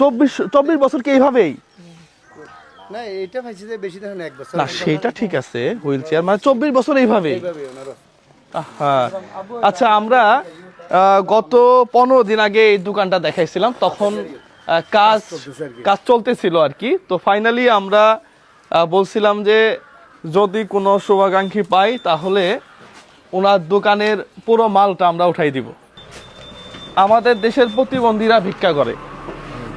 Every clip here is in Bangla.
চব্বিশ চব্বিশ বছর কি এইভাবেই? না এটা পাইছি যে বেশি দেখেন এক বছর না সেটা ঠিক আছে হুইল চেয়ার মানে চব্বিশ বছর এইভাবেই। হ্যাঁ আচ্ছা আমরা গত পনেরো দিন আগে এই দোকানটা দেখাইছিলাম তখন কাজ কাজ চলতেছিল আর কি। তো ফাইনালি আমরা বলছিলাম যে যদি কোনো শুভাকাঙ্ক্ষী পাই তাহলে ওনার দোকানের পুরো মালটা আমরা উঠাই দিব। আমাদের দেশের প্রতিবন্ধীরা ভিক্ষা করে।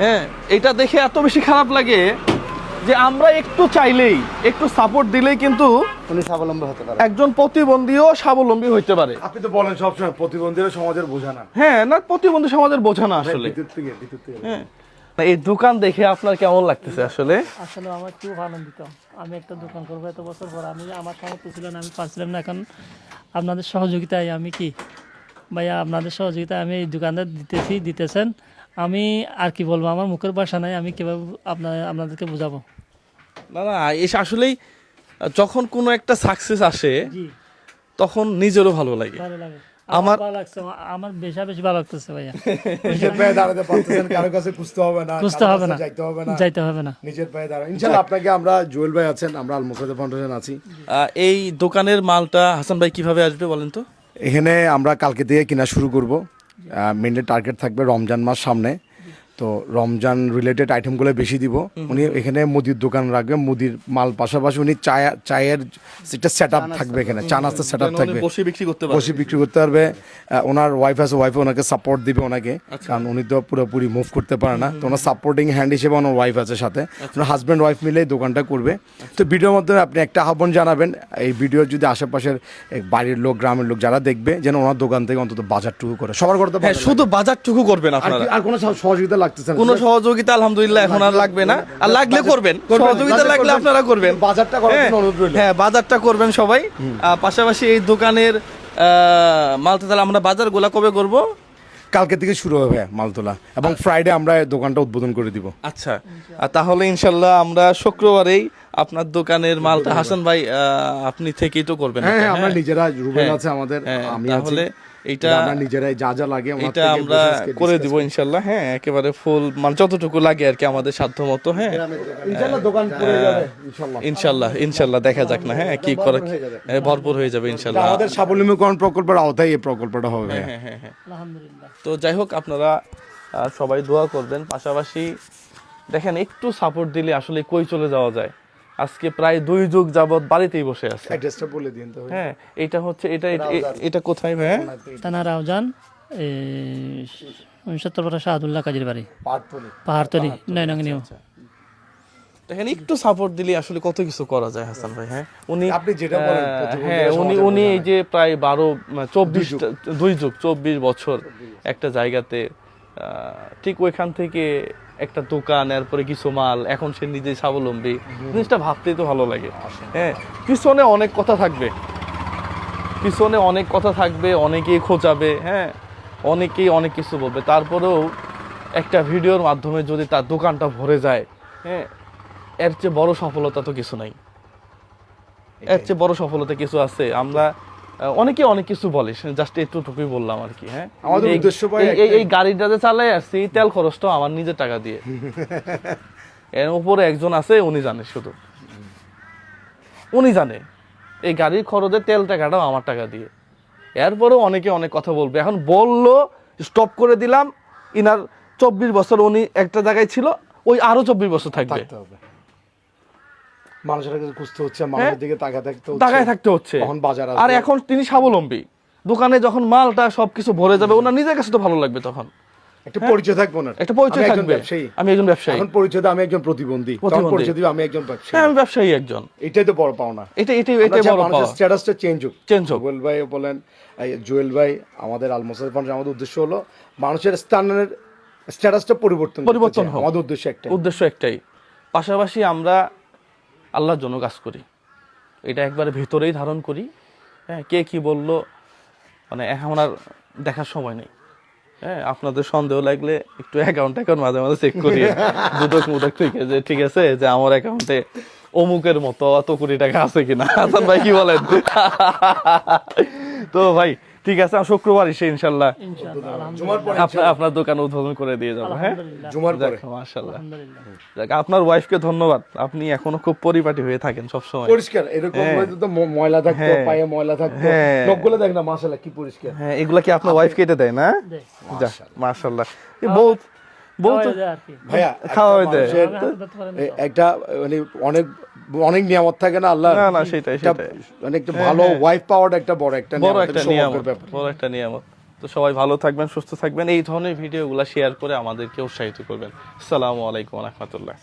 হ্যাঁ এটা দেখে এত বেশি খারাপ লাগে যে আমরা একটু চাইলেই একটু সাপোর্ট দিলেই কিন্তু উনি স্বাবলম্বী হতে পারে। একজন প্রতিবন্ধীও স্বাবলম্বী হইতে পারে। আপনি তো বলেন সবসময় প্রতিবন্ধীরা সমাজের বোঝা না। হ্যাঁ না প্রতিবন্ধী সমাজের বোঝা না আসলে। হ্যাঁ। এই দোকান দেখে আপনার কেমন লাগতেছে আসলে? আসলে আমার খুব আনন্দিত। আমি একটা দোকান করব এত বছর পর। আমি আমার সামর্থ্য ছিল না আমি পারছিলাম না। এখন আপনাদের সহযোগিতায় আমি কি? ভাইয়া আপনাদের সহযোগিতায় আমি এই দোকানটা দিতেছি দিতেছেন। আমি আর কি বলব? আমার মুখের ভাষা নাই আমি কীভাবে আপনার আপনাদেরকে বোঝাবো? না না এস আসলেই যখন কোনো একটা সাকসেস আসে তখন নিজেরও ভালো লাগে। ভালো লাগে। আমার- আমার ভালো লাগছে আমার- আমার বেশা বেশি ভালো লাগতেছে ভাইয়া। নিজের পায়ে দাঁড়াতে পারতেছেন কারও কাছে খুঁজতে হবে না বুঝতে হবে না। যাইতে হবে না। যাইতে হবে না। নিজের পায়ে দাঁড়া ইনশাআল্লাহ আপনাকে আমরা জুয়েল ভাই আছেন আমরা আল মুসাদে ফাউন্ডেশন আছি। এই দোকানের মালটা হাসান ভাই কীভাবে আসবে বলেন তো? এখানে আমরা কালকে থেকে কিনা শুরু করব। মেনলি টার্গেট থাকবে রমজান মাস সামনে। তো রমজান রিলেটেড আইটেমগুলো বেশি দিব। উনি এখানে মুদির দোকান রাখবে মুদির মাল পাশাপাশি উনি চায় চায়ের একটা সেট আপ থাকবে এখানে চা নাস্তা সেট আপ থাকবে। বসে বিক্রি করতে বসে বিক্রি করতে পারবে। ওনার ওয়াইফ আছে ওয়াইফে ওনাকে সাপোর্ট দিবে ওনাকে। কারণ উনি তো পুরোপুরি মুভ করতে পারে না। তো ওনার সাপোর্টিং হ্যান্ড হিসেবে ওনার ওয়াইফ আছে সাথে। ওনার হাজব্যান্ড ওয়াইফ মিলে দোকানটা করবে। তো ভিডিওর মাধ্যমে আপনি একটা আহ্বান জানাবেন এই ভিডিও যদি আশেপাশের বাড়ির লোক গ্রামের লোক যারা দেখবে যেন ওনার দোকান থেকে অন্তত বাজারটুকু করে। সবার করতে হ্যাঁ শুধু বাজারটুকু করবেন আপনারা। আর কোনো সহ- সহযোগিতা লাগতেছে না। কোনো সহযোগিতা আলহামদুলিল্লাহ এখন আর লাগবে না। আর লাগলে করবেন। সহযোগিতা লাগলে আপনারা করবেন। বাজারটা করার হ্যাঁ, জন্য অনুরোধ রইল। হ্যাঁ বাজারটা করবেন সবাই। পাশাপাশি এই দোকানের মালটা তাহলে আমরা বাজার গোলা কবে করব? কালকে থেকে শুরু হবে মালতোলা। এবং ফ্রাইডে আমরা দোকানটা উদ্বোধন করে দিব। আচ্ছা। তাহলে ইনশাল্লাহ আমরা শুক্রবারেই আপনার দোকানের মালটা হাসান ভাই আপনি থেকেই তো করবেন হ্যাঁ হ্যাঁ আমরা নিজেরা রুবেল হ্যাঁ, আছে আমাদের হ্যাঁ, আমি তাহলে আমরা নিজেরাই যা যা লাগে এটা আমরা করে দিব ইনশাল্লাহ হ্যাঁ একেবারে ফুল মানে যতটুকু লাগে আর কি আমাদের সাধ্য মতো হ্যাঁ ইনশাআল্লাহ দোকান করে যাবে ইনশাআল্লাহ। ইনশাল্লাহ ইনশাল্লাহ দেখা যাক না হ্যাঁ কি করে হ্যাঁ, ভরপুর হয়ে যাবে ইনশাল্লাহ আমাদের স্বাবলম্বীকরণ প্রকল্পের আওতায় এই প্রকল্পটা হবে। হ্যাঁ হ্যাঁ হ্যাঁ আলহামদুলিল্লাহ। তো যাই হোক আপনারা আহ, সবাই দোয়া করবেন পাশাপাশি দেখেন একটু সাপোর্ট দিলে আসলে কই চলে যাওয়া যায়? আজকে প্রায় দুই যুগ যাবত বাড়িতেই বসে আছে। অ্যাড্রেসটা বলে দিন তো হ্যাঁ এটা হচ্ছে এটা এটা- কোথায় ভাই? তানা রাউজান উনসত্তর শাহাদুল্লাহ কাজীর বাড়ি। পাটপলি পাহাড়তলি নয় নং নিউ। দেখেন একটু সাপোর্ট দিলে আসলে কত কিছু করা যায় হাসান ভাই হ্যাঁ? উনি আপনি যেটা বলেন, হ্যাঁ উনি উনি এই যে প্রায় বারো চব্বিশ দুই যুগ চব্বিশ বছর। একটা জায়গাতে ঠিক ওইখান থেকে একটা দোকান এরপরে কিছু মাল এখন সে নিজে স্বাবলম্বী। জিনিসটা ভাবতেই তো ভালো লাগে। হ্যাঁ পিছনে অনেক কথা থাকবে। পিছনে অনেক কথা থাকবে অনেকেই খোঁচাবে হ্যাঁ অনেকেই অনেক কিছু বলবে। তারপরেও একটা ভিডিওর মাধ্যমে যদি তার দোকানটা ভরে যায় হ্যাঁ এর চেয়ে বড় সফলতা তো কিছু নাই। এর চেয়ে বড় সফলতা কিছু আছে। আমরা অনেকে অনেক কিছু বলে জাস্ট এতটুকুই বললাম আর কি হ্যাঁ? আমাদের উদ্দেশ্য ভাই এই- এই- এই গাড়িটাতে চালাই আসছি তেল খরচটা আমার নিজের টাকা দিয়ে। এর উপরে একজন আছে উনি জানে শুধু। উনি জানে এই গাড়ির খরচে তেল টাকাটাও আমার টাকা দিয়ে। এরপরেও অনেকে অনেক কথা বলবে। এখন বলল স্টপ করে দিলাম ইনার চব্বিশ বছর উনি একটা জায়গায় ছিল ওই আরও চব্বিশ বছর থাকবে। মানুষের কাছে খুঁজতে হচ্ছে মানুষের দিকে তাকায় থাকতে হচ্ছে। টাকায় থাকতে হচ্ছে। তখন বাজার আর এখন তিনি স্বাবলম্বী। দোকানে যখন মালটা সবকিছু ভরে যাবে ওনার নিজের কাছে তো ভালো লাগবে তখন। একটা পরিচয় থাকবে ওনার। একটা পরিচয় থাকবে। আমি একজন ব্যবসায়ী। এখন পরিচয় আমি একজন প্রতিবন্ধী। তখন পরিচয় দিবে আমি একজন ব্যবসায়ী। হ্যাঁ আমি ব্যবসায়ী একজন। এটাই তো বড় পাওনা। এটা এটাই এটাই বড় পাওয়া। স্ট্যাটাসটা চেঞ্জ হোক। Change হোক। জুয়েল ভাই বলেন জুয়েল ভাই আমাদের ফাউন্ডেশন আমাদের উদ্দেশ্য হলো মানুষের স্থানের স্ট্যাটাসটা পরিবর্তন পরিবর্তন। হোক। আমাদের উদ্দেশ্য একটা উদ্দেশ্য একটাই। পাশাপাশি আমরা আল্লাহর জন্য কাজ করি। এটা একবারে ভেতরেই ধারণ করি। হ্যাঁ কে কি বলল? মানে এখন আর দেখার সময় নেই। হ্যাঁ আপনাদের সন্দেহ লাগলে একটু অ্যাকাউন্ট অ্যাকাউন্ট মাঝে মাঝে চেক করি। দুদক মুদক থেকে যে ঠিক আছে যে আমার অ্যাকাউন্টে অমুকের মতো অত কোটি টাকা আছে কিনা। হাসান ভাই কি বলেন? তো ভাই ঠিক আছে আমি শুক্রবার এসে ইনশাল্লাহ ইনশাআল্লাহ জুমার পরে আপনার আপনার দোকান উদ্বোধন করে দিয়ে যাব হ্যাঁ? জুমার পরে। মাশাল্লাহ যাক আপনার ওয়াইফকে ধন্যবাদ। আপনি এখনও খুব পরিপাটি হয়ে থাকেন সবসময়। পরিষ্কার এরকম হয়তো তো ময়লা থাকতো হ্যাঁ। পায়ে ময়লা থাকতো হ্যাঁ। নখগুলো দেখ না মাশাআল্লাহ কি পরিষ্কার। হ্যাঁ এগুলা কি আপনার ওয়াইফ কেটে দেয় না? মাশাল্লাহ এ বহুত ভাইয়া খাওয়া দেয়। একটা মানে অনেক অনেক নিয়ামত থাকে না আল্লাহ না না সেটাই সেটাই। মানে একটা ভালো ওয়াইফ পাওয়ার একটা বড় একটা বড় একটা নিয়ামত ব্যাপার। বড় একটা নিয়ামত। তো সবাই ভালো থাকবেন সুস্থ থাকবেন এই ধরনের ভিডিও ভিডিওগুলো শেয়ার করে আমাদেরকে উৎসাহিত করবেন। আসসালামু আলাইকুম রহমতুল্লাহ।